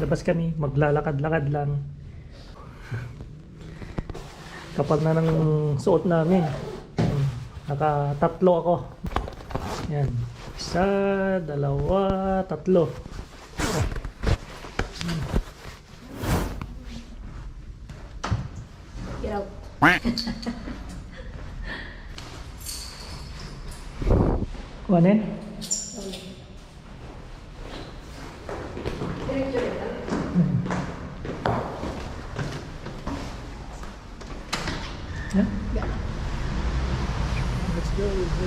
Labas kami, maglalakad-lakad lang. Kapal na ng suot namin. Nakatatlo ako. Yan. Isa, dalawa, tatlo. Get out. Kuhanin? Let's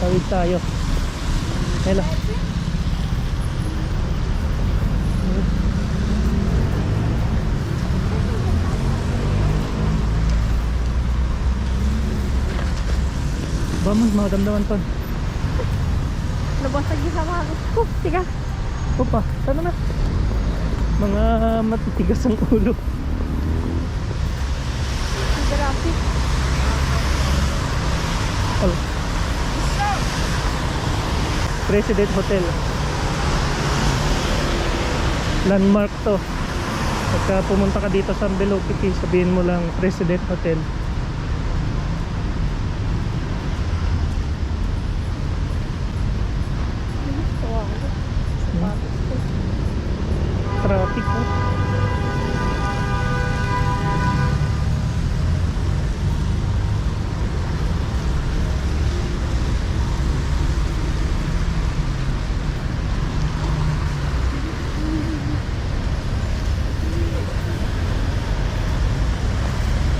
Tatawid tayo. Hello. Vamos, mga damdaman to. Nabasag yung sama ko. Tiga. Opa, sana na. Mga matitigas ang ulo. Ang graphic. President Hotel. Landmark to. Pagka pumunta ka dito sa Belokiti, sabihin mo lang President Hotel. Wow. Sapatos ko. Traffic oh.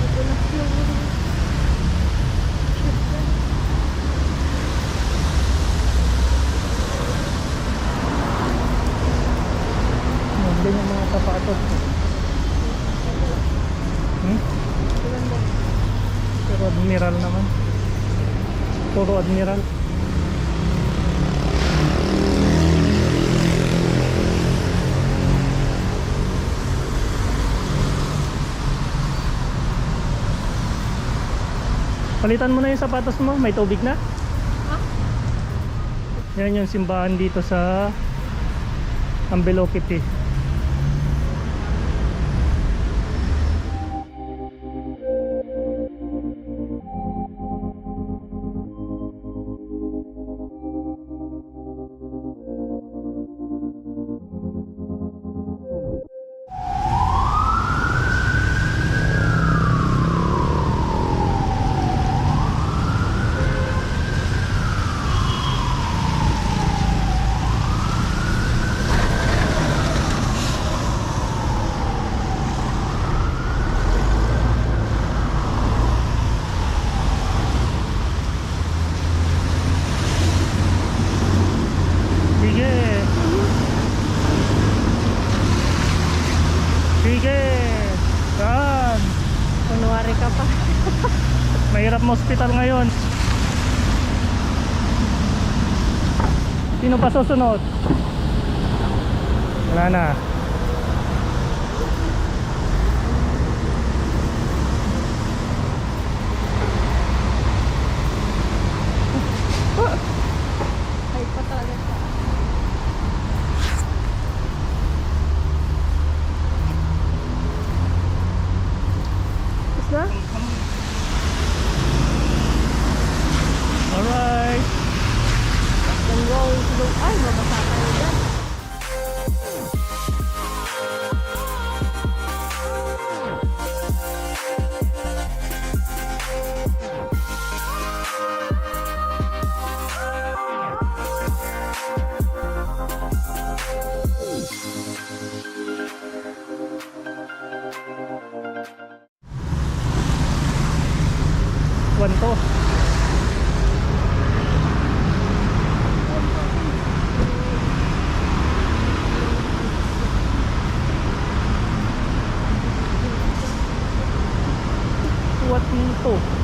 Nagulas yung shit yan. Yan mga sapatos. Hmm? Pero admiral naman. Puro admiral. Palitan mo na yung sapatos mo, may tubig na? Ha? Yan yung simbahan dito sa Ambelokiti. Sige. Saan? Kunwari ka pa. Mahirap mo hospital ngayon. Sino pa susunod? Wala na. kwan to. What to.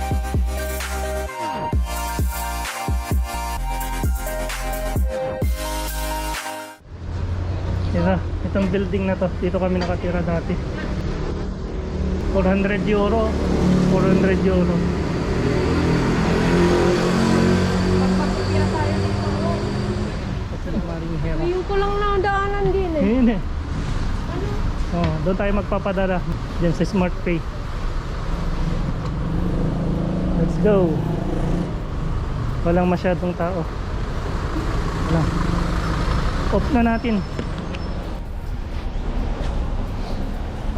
Thank Itong building na to, dito kami nakatira dati. 400 euro. 400 euro. Ngayon ko lang nadaanan din eh. Ayun eh. Ano? Oh, doon tayo magpapadala. Diyan sa Smart Pay. Let's go. Walang masyadong tao. Wala. Off na natin.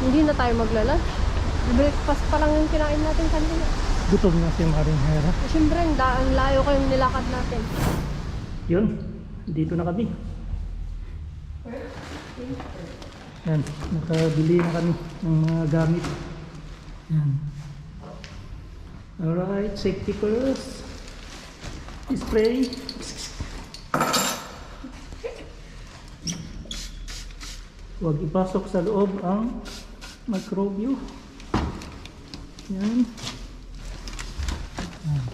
Hindi na tayo maglalas. Breakfast pa lang yung kinain natin kanina. Gutom na si Maring Hera. Eh, Siyempre, ang da- ang layo kayong nilakad natin. Yun, dito na kami. Yan, nakabili na kami ng mga gamit. Yan. Alright, safety first. Spray. Huwag ipasok sa loob ang microbio. Yan. Yan.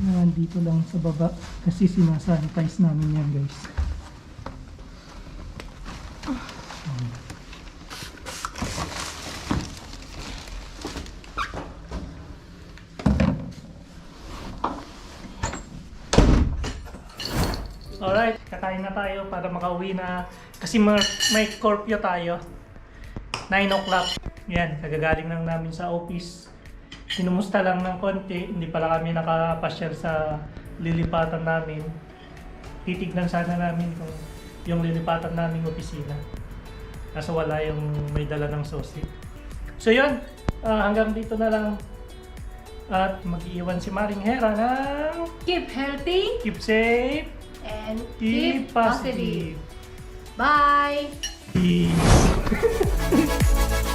Yan, dito lang sa baba kasi sinasanitize namin yan guys. Alright, kakain na tayo para makauwi na kasi may, may tayo. 9 o'clock. Yan, kagagaling lang namin sa office. Sinumusta lang ng konti, hindi pala kami nakapasyal sa lilipatan namin. Titignan sana namin kung yung lilipatan naming opisina. Kaso wala yung may dala ng sosi. So yun, ah, hanggang dito na lang. At mag-iwan si Maring Hera ng Keep healthy keep safe, and keep positive. Bye! Peace. Thank you.